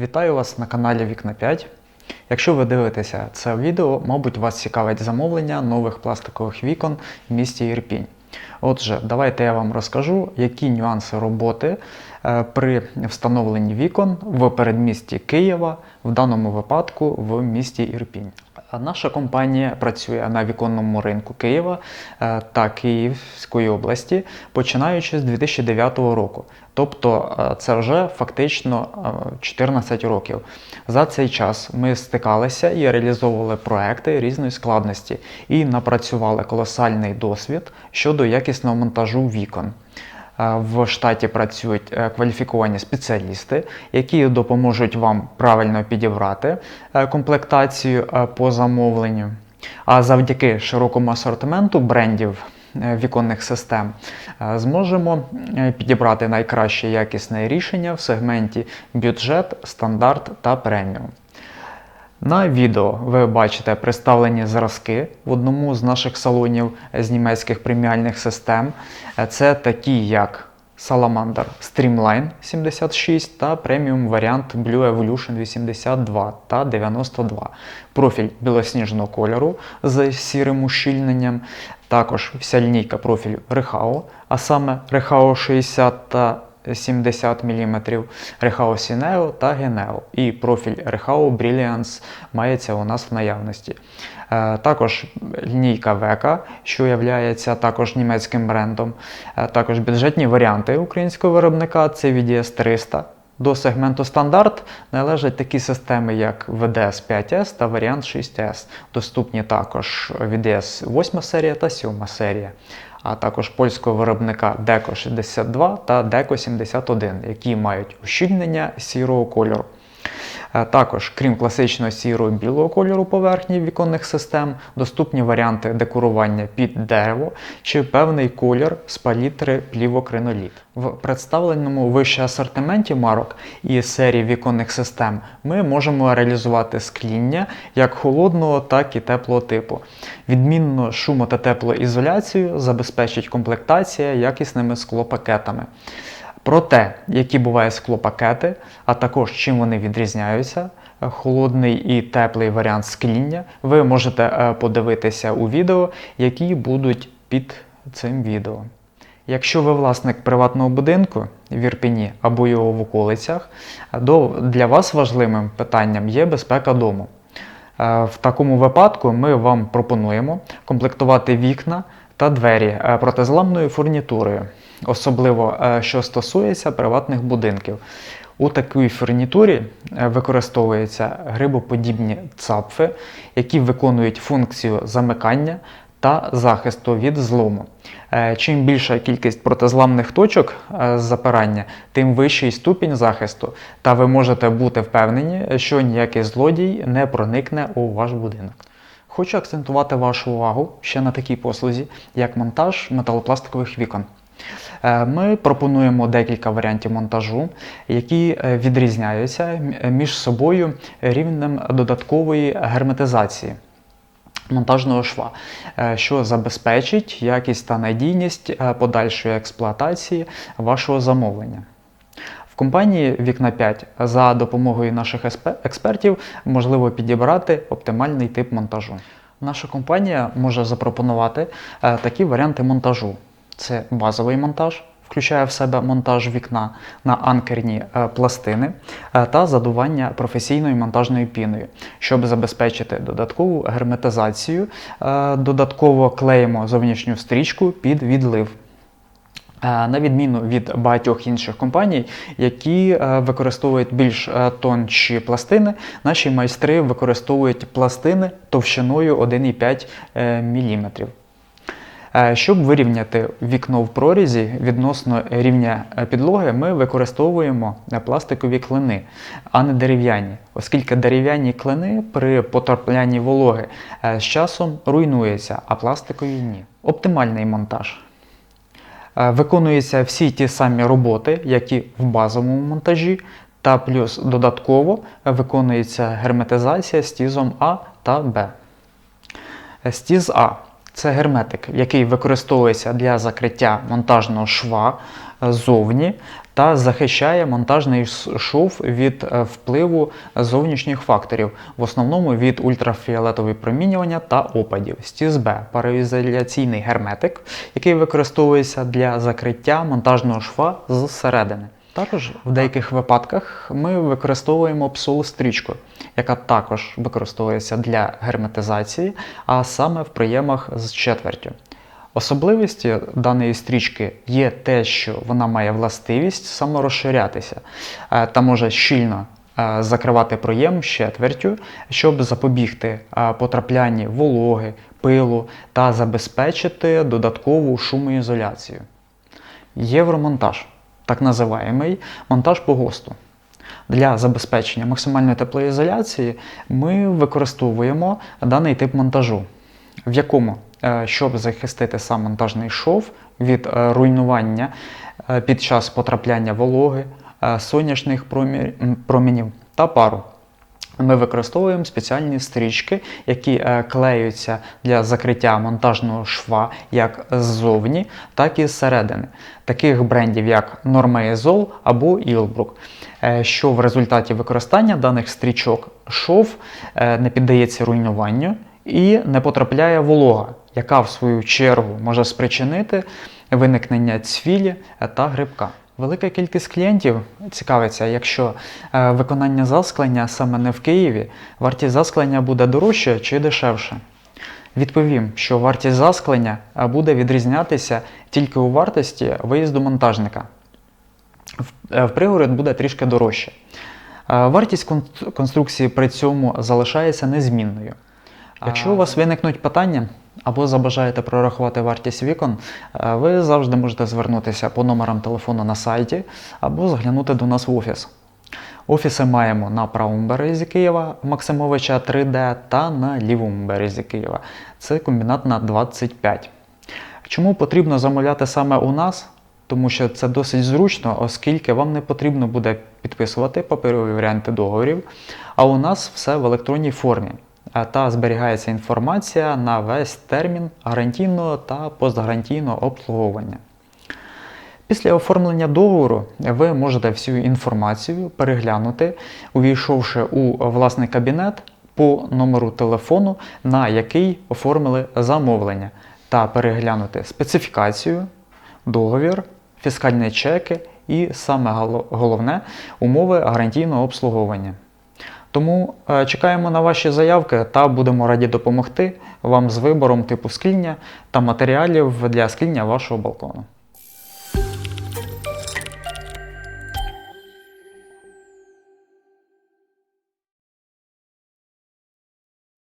Вітаю вас на каналі Вікна 5. Якщо ви дивитеся це відео, мабуть, вас цікавить замовлення нових пластикових вікон в місті Ірпінь. Отже, давайте я вам розкажу, які нюанси роботи е, при встановленні вікон в передмісті Києва, в даному випадку в місті Ірпінь. Наша компанія працює на віконному ринку Києва е, та Київської області, починаючи з 2009 року. Тобто е, це вже фактично е, 14 років. За цей час ми стикалися і реалізовували проекти різної складності і напрацювали колосальний досвід щодо якісного монтажу вікон. Е, В штаті працюють е, кваліфіковані спеціалісти, які допоможуть вам правильно підібрати е, комплектацію по замовленню. А завдяки широкому асортименту брендів віконних систем зможемо підібрати найкраще якісне рішення в сегменті бюджет, стандарт та преміум. На відео ви бачите представлені зразки в одному з наших салонів з німецьких преміальних систем. Це такі як Salamander Streamline 76 та преміум варіант Blue Evolution 82 та 92. Профіль білосніжного кольору з сірим ущільненням. Також вся лінійка профілю Rehao, а саме Rehao 60 та 70 мм, Rehao Sineo та Geneo. І профіль Rehao Brilliance мається у нас в наявності. Е, Також лінійка Veka, що є також німецьким брендом. Е, Також бюджетні варіанти українського виробника це VDS 300. До сегменту стандарт належать такі системи, як VDS 5S та варіант 6S. Доступні також VDS 8 серія та 7 серія, а також польського виробника Deco 62 та Deco 71, які мають ущільнення сірого кольору. Е, Також, крім класичного сірого білого кольору поверхні віконних систем, доступні варіанти декорування під дерево чи певний колір з палітри плівокриноліт. В представленому вище асортименті марок і серії віконних систем ми можемо реалізувати скління як холодного, так і теплого типу. Відмінно шумо та теплоізоляцію забезпечить комплектація якісними склопакетами. Про те, які бувають склопакети, а також чим вони відрізняються, е, холодний і теплий варіант скління, ви можете е, подивитися у відео, які будуть під цим відео. Якщо ви власник приватного будинку в Ірпені або його в околицях, то для вас важливим питанням є безпека дому. Е, В такому випадку ми вам пропонуємо комплектувати вікна та двері протизламною фурнітурою, особливо е, що стосується приватних будинків. У такій фурнітурі е, використовуються грибоподібні цапфи, які виконують функцію замикання та захисту від злому. Е, Чим більша кількість протизламних точок запирання, тим вищий ступінь захисту, та ви можете бути впевнені, що ніякий злодій не проникне у ваш будинок. Хочу акцентувати вашу увагу ще на такій послузі, як монтаж металопластикових вікон. Е, Ми пропонуємо декілька варіантів монтажу, які е, відрізняються між собою рівнем додаткової герметизації монтажного шва, е, що забезпечить якість та надійність е, подальшої експлуатації вашого замовлення. В компанії Вікна 5 за допомогою наших експертів можливо підібрати оптимальний тип монтажу. Наша компанія може запропонувати е, такі варіанти монтажу: це базовий монтаж, включає в себе монтаж вікна на анкерні е, пластини е, та задування професійною монтажною піною, щоб забезпечити додаткову герметизацію. е, Додатково клеїмо зовнішню стрічку під відлив. На відміну від багатьох інших компаній, які використовують більш тонші пластини, наші майстри використовують пластини товщиною 1,5 мм. Е, Щоб вирівняти вікно в прорізі відносно рівня е, підлоги, ми використовуємо е, пластикові клини, а не дерев'яні, оскільки дерев'яні клини при потраплянні вологи з часом руйнуються, а пластикові ні. Оптимальний монтаж. Виконуються всі ті самі роботи, які в базовому монтажі, та плюс додатково виконується герметизація стізом А та Б. Стіз А Це герметик, який використовується для закриття монтажного шва е, ззовні та захищає монтажний шов від е, впливу зовнішніх факторів, в основному від ультрафіолетового промінювання та опадів. СТІС-Б – пароізоляційний герметик, який використовується для закриття монтажного шва зсередини. Також в деяких випадках ми використовуємо псолу-стрічку, яка також використовується для герметизації, а саме в приємах з четвертю. Особливості даної стрічки є те, що вона має властивість саморозширятися е, та може щільно е, закривати проєм з четвертю, щоб запобігти е, потраплянні вологи, пилу та забезпечити додаткову шумоізоляцію. Євромонтаж, так називаємий монтаж по ГОСТу. Для забезпечення максимальної теплоізоляції ми використовуємо даний тип монтажу, в якому, е, щоб захистити сам монтажний шов від е, руйнування е, під час потрапляння вологи, сонячних промінів та пару. Ми використовуємо спеціальні стрічки, які е, клеються для закриття монтажного шва як ззовні, так і зсередини, таких брендів як Normaisol або Ilbrook, е, що в результаті використання даних стрічок шов е, не піддається руйнуванню і не потрапляє волога, яка в свою чергу може спричинити виникнення цвілі та грибка. Велика кількість клієнтів цікавиться, якщо е, виконання засклення саме не в Києві, вартість засклення буде дорожче чи дешевше. Відповім, що вартість засклення е, буде відрізнятися тільки у вартості виїзду монтажника. В, е, пригород буде трішки дорожче. Вартість конструкції при цьому залишається незмінною. Якщо у вас виникнуть питання або забажаєте прорахувати вартість вікон, е, ви завжди можете звернутися по номерам телефону на сайті або заглянути до нас в офіс. Офіси маємо на правому березі Києва Максимовича 3D та на лівому березі Києва. Це комбінат на 25. Чому потрібно замовляти саме у нас? Тому що це досить зручно, оскільки вам не потрібно буде підписувати паперові варіанти договорів, а у нас все в електронній формі. Та зберігається інформація на весь термін гарантійного та постгарантійного обслуговування. Після оформлення договору ви можете всю інформацію переглянути, увійшовши у власний кабінет по номеру телефону, на який оформили замовлення, та переглянути специфікацію, договір, фіскальні чеки і саме головне умови гарантійного обслуговування. Тому е, чекаємо на ваші заявки та будемо раді допомогти вам з вибором типу скління та матеріалів для скління вашого балкону.